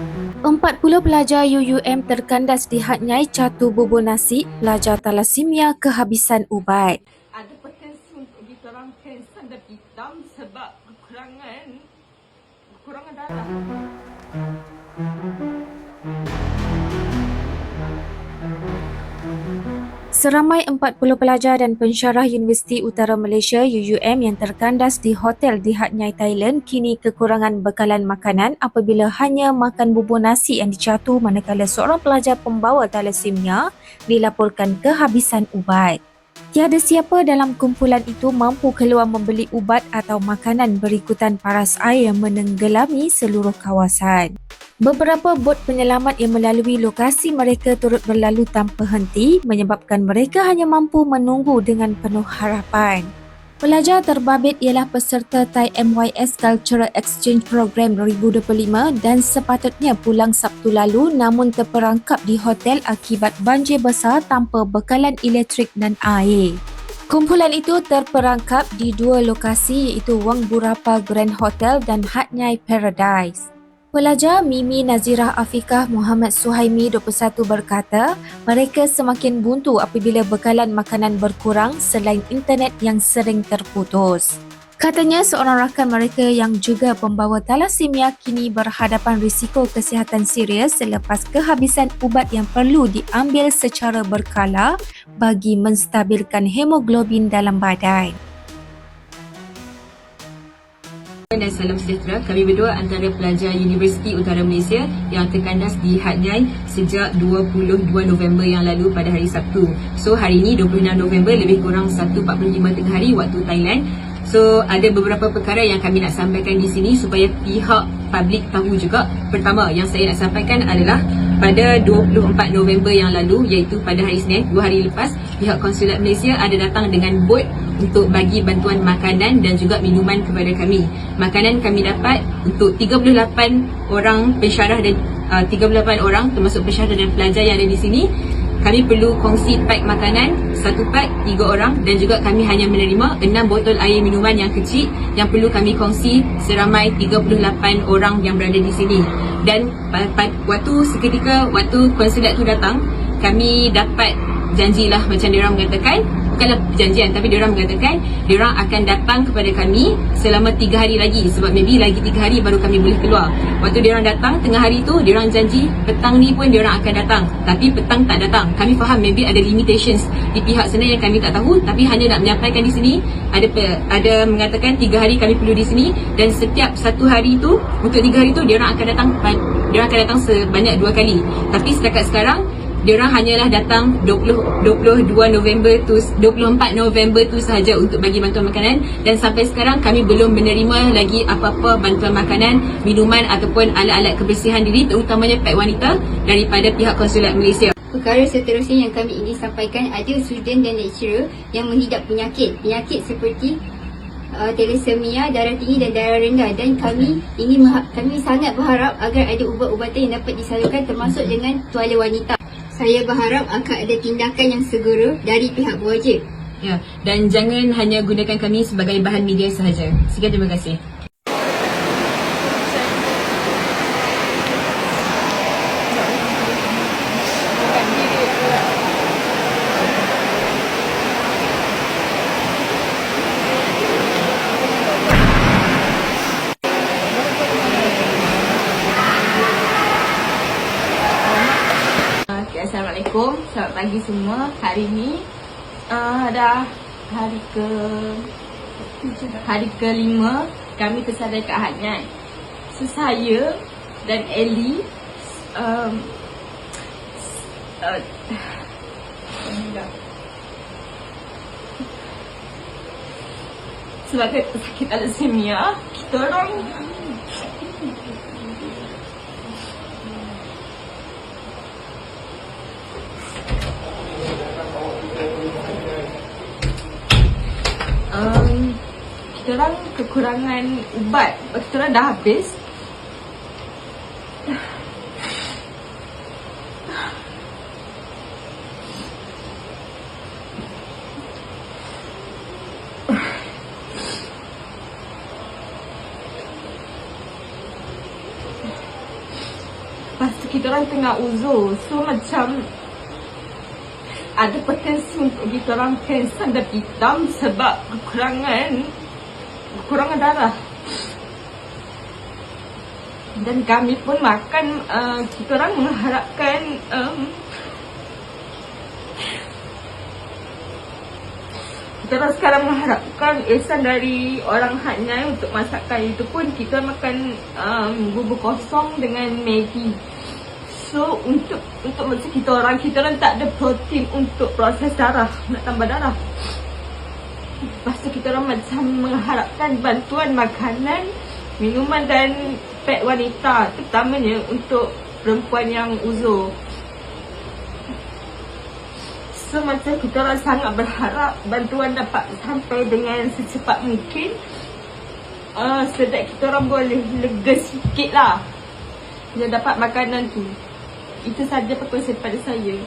40 pelajar UUM terkandas di Hatnyai Catu Bubur Nasi, pelajar talasimia kehabisan ubat. ada potensi untuk diorang kanser dan hitam sebab kekurangan kekurangan darah. Seramai 40 pelajar dan pensyarah Universiti Utara Malaysia UUM yang terkandas di hotel di Hatnyai Thailand kini kekurangan bekalan makanan apabila hanya makan bubur nasi yang dicatu manakala seorang pelajar pembawa thalassemia dilaporkan kehabisan ubat. Tiada siapa dalam kumpulan itu mampu keluar membeli ubat atau makanan berikutan paras air yang menenggelami seluruh kawasan. Beberapa bot penyelamat yang melalui lokasi mereka turut berlalu tanpa henti menyebabkan mereka hanya mampu menunggu dengan penuh harapan. Pelajar terbabit ialah peserta Thai MYS Cultural Exchange Program 2025 dan sepatutnya pulang Sabtu lalu namun terperangkap di hotel akibat banjir besar tanpa bekalan elektrik dan air. Kumpulan itu terperangkap di dua lokasi iaitu Wang Burapa Grand Hotel dan Hatnyai Paradise. Pelajar Mimi Nazirah Afikah Muhammad Suhaimi 21 berkata, mereka semakin buntu apabila bekalan makanan berkurang selain internet yang sering terputus. Katanya seorang rakan mereka yang juga pembawa thalassemia kini berhadapan risiko kesihatan serius selepas kehabisan ubat yang perlu diambil secara berkala bagi menstabilkan hemoglobin dalam badan. Dan salam sejahtera. Kami berdua antara pelajar Universiti Utara Malaysia yang terkandas di Hatnyai sejak 22 November yang lalu pada hari Sabtu. So hari ini 26 November lebih kurang 1.45 tengah hari waktu Thailand. So ada beberapa perkara yang kami nak sampaikan di sini supaya pihak publik tahu juga. Pertama yang saya nak sampaikan adalah pada 24 November yang lalu iaitu pada hari Senin, dua hari lepas, pihak Konsulat Malaysia ada datang dengan bot untuk bagi bantuan makanan dan juga minuman kepada kami. Makanan kami dapat untuk 38 orang pensyarah dan uh, 38 orang termasuk pensyarah dan pelajar yang ada di sini. Kami perlu kongsi pack makanan, satu pack, tiga orang dan juga kami hanya menerima enam botol air minuman yang kecil yang perlu kami kongsi seramai 38 orang yang berada di sini. Dan waktu seketika, waktu konsulat tu datang, kami dapat janjilah macam diorang mengatakan bukanlah perjanjian tapi diorang mengatakan diorang akan datang kepada kami selama 3 hari lagi. Sebab maybe lagi 3 hari baru kami boleh keluar. Waktu diorang datang tengah hari tu diorang janji petang ni pun diorang akan datang. Tapi petang tak datang. Kami faham maybe ada limitations di pihak sana yang kami tak tahu tapi hanya nak menyampaikan di sini ada ada mengatakan 3 hari kami perlu di sini. Dan setiap satu hari tu untuk 3 hari tu diorang akan datang diorang akan datang sebanyak dua kali. Tapi setakat sekarang diorang hanyalah datang 20 22 November tu 24 November tu sahaja untuk bagi bantuan makanan dan sampai sekarang kami belum menerima lagi apa-apa bantuan makanan, minuman ataupun alat-alat kebersihan diri terutamanya pek wanita daripada pihak konsulat Malaysia. Perkara seterusnya yang kami ingin sampaikan ada student dan lecturer yang menghidap penyakit. Penyakit seperti uh, thalassemia, darah tinggi dan darah rendah dan kami ini kami sangat berharap agar ada ubat-ubatan yang dapat disalurkan termasuk dengan tuala wanita saya berharap akan ada tindakan yang segera dari pihak berwajib. Ya, dan jangan hanya gunakan kami sebagai bahan media sahaja. Sekian terima kasih. Assalamualaikum, selamat pagi semua. Hari ini uh, dah hari ke hari ke lima kami tersadar kat Hanyai. So saya dan Ellie um, uh, sebagai pesakit thalassemia, kita orang kita orang kekurangan ubat. Kita orang dah habis. kita orang tengah uzur. So macam ada potensi untuk kita orang kanser dan hitam sebab kekurangan kekurangan darah. Dan kami pun makan uh, kita orang mengharapkan um, kita orang sekarang mengharapkan ihsan dari orang Hatnyai untuk masakan itu pun kita makan um, bubur kosong dengan Maggi. So untuk untuk masa kita orang kita orang tak ada protein untuk proses darah nak tambah darah. Lepas tu kita orang macam mengharapkan bantuan makanan, minuman dan pet wanita terutamanya untuk perempuan yang uzur. So macam kita orang sangat berharap bantuan dapat sampai dengan secepat mungkin uh, that kita orang boleh lega sikit lah. Bila dapat makanan tu. Itu saja perkongsian pada saya